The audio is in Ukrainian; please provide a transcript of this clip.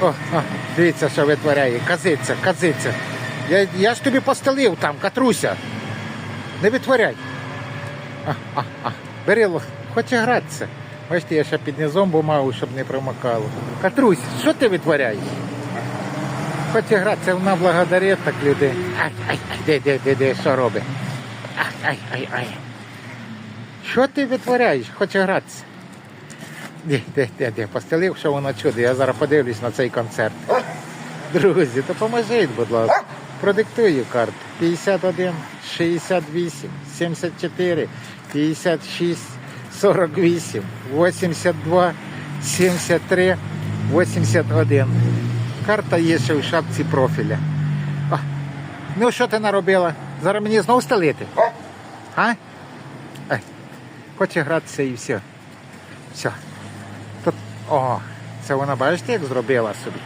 О, о, дивіться, що витворяє. Казиться, казиться. Я, я ж тобі постелив там, Катруся. Не витворяй. А, а, а. Бери, лох, хоче гратися. Бачите, я ще під низом бумагу, щоб не промокало. Катрусь, що ти витворяєш? Хоче гратися, вона благодарить так людей. Ай, ай, ай, де, де, де, де, що робить? Ай, ай, ай, ай. Що ти витворяєш? Хоче гратися. Де, де, де, де, постелив, що воно чудо. Я зараз подивлюсь на цей концерт. Друзі, допоможіть, будь ласка. Продиктую карту. 51, 68, 74, 56, 48, 82, 73, 81. Карта є ще в шапці профіля. О, ну що ти наробила? Зараз мені знову стелити? А? Ай, хоче гратися і все. Все. О, це вона бачите, як зробила собі.